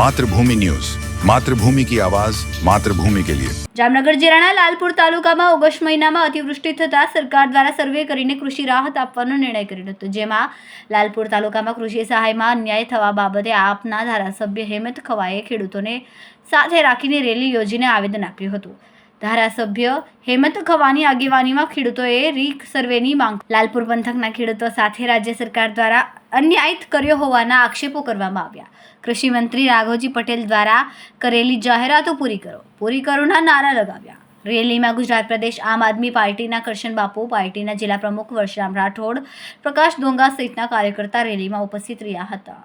Mathrubhumi news. Mathrubhumi કી આવાજ, માતૃભૂમિ કે લિયે. જામનગર જિલ્લાના લાલપુર તાલુકામાં ઓગસ્ટ મહિનામાં અતિવૃષ્ટિ થતા સરકાર દ્વારા સર્વે કરીને કૃષિ રાહત આપવાનો નિર્ણય કર્યો હતો. જેમાં લાલપુર તાલુકામાં કૃષિ સહાયમાં અન્યાય થવા બાબતે આપના ધારાસભ્ય હેમંત ખવાએ ખેડૂતોને સાથે રાખીને રેલી યોજીને આવેદન આપ્યું હતું. ધારાસભ્ય હેમંત ખવાની આગેવાનીમાં ખેડૂતોએ રીક સર્વેની માંગ. લાલપુર પંથકના ખેડૂતો સાથે રાજ્ય સરકાર દ્વારા અન્યાયિત કર્યો હોવાના આક્ષેપો કરવામાં આવ્યા. કૃષિ મંત્રી રાઘવજી પટેલ દ્વારા કરેલી જાહેરાતો પૂરી કરો. પૂરી કરોના નારા લગાવ્યા. રેલીમાં ગુજરાત પ્રદેશ આમ આદમી પાર્ટીના કરશન બાપુ પાર્ટીના જિલ્લા પ્રમુખ વર્ષરામ રાઠોડ પ્રકાશ ડોંગા સહિતના કાર્યકર્તા રેલીમાં ઉપસ્થિત રહ્યા હતા.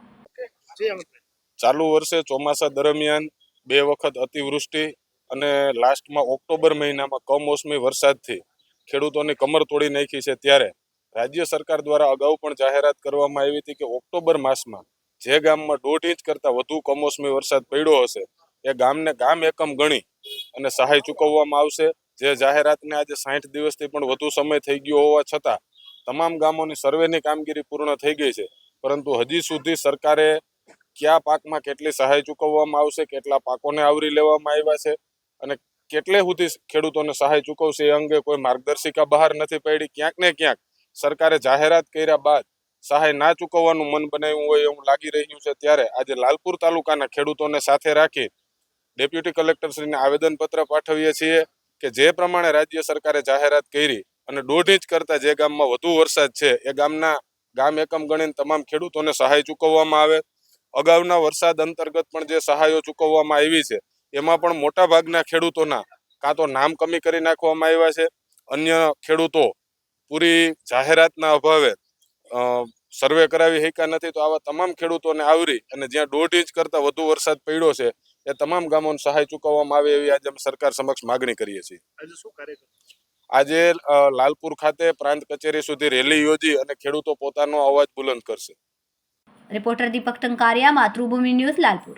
ચાલુ વર્ષે ચોમાસા દરમિયાન બે વખત અતિવૃષ્ટિ અને લાસ્ટમાં ઓક્ટોબર મહિનામાં કમોસમી વરસાદથી ખેડૂતોની કમર તોડી નાખી છે ત્યારે રાજ્ય સરકાર દ્વારા અગાઉ પણ જાહેરાત કરવામાં આવી હતી કે ઓક્ટોબર માસમાં જે ગામમાં દોઢ ઇંચ કરતાં વધુ કમોસમી વરસાદ પડ્યો હશે, એ ગામને ગામ એકમ ગણી અને સહાય ચૂકવવામાં આવશે. જે જાહેરાતને આજે સાઠ દિવસથી પણ વધુ સમય થઈ ગયો હોવા છતાં તમામ ગામોની સર્વેની કામગીરી પૂર્ણ થઈ ગઈ છે. પરંતુ હજી સુધી સરકારે કયા પાકમાં કેટલી સહાય ચૂકવવામાં આવશે, કેટલા પાકોને આવરી લેવામાં આવ્યા છે અને કેટલે સુધી ખેડૂતોને સહાય ચૂકવશે એ અંગે કોઈ માર્ગદર્શિકા બહાર નથી પડી. ક્યાંક ને ક્યાંક સરકારે જાહેરાત કર્યા બાદ સહાય ના ચૂકવવાનું મન બનાવ્યું હોય એવું લાગી રહ્યું છે. ત્યારે આજે લાલપુર તાલુકાના ખેડૂતોને સાથે રાખી ડેપ્યુટી કલેક્ટરશ્રીને આવેદનપત્ર પાઠવીએ છીએ કે જે પ્રમાણે રાજ્ય સરકારે જાહેરાત કરી અને દોઢ ઇંચ કરતા જે ગામમાં વધુ વરસાદ છે, એ ગામના ગામ એકમ ગણીને તમામ ખેડૂતોને સહાય ચૂકવવામાં આવે. અગાઉના વરસાદ અંતર્ગત પણ જે સહાયો ચૂકવવામાં આવી છે એમાં પણ મોટા ભાગના ખેડૂતોના કાં તો નામ કમી કરી નાખવામાં આવ્યા છે. અન્ય ખેડૂતો પૂરી જાહેરાતના અભાવે સર્વે કરાવી શક્યા નથી તો આવા તમામ ખેડૂતોને આવરી અને જ્યાં દોઢ ઇંચ કરતાં વધુ વરસાદ પડ્યો છે એ તમામ ગામોને સહાય ચૂકવવામાં આવે એવી આજે અમે સરકાર સમક્ષ માગણી કરીએ છીએ. આજે શું કાર્યક્રમ આજે અ, લાલપુર ખાતે પ્રાંત કચેરી સુધી રેલી યોજી અને ખેડૂતો પોતાનો અવાજ બુલંદ કરશે. Reporter Deepak Tankariya Matrubhumi news Lalpur.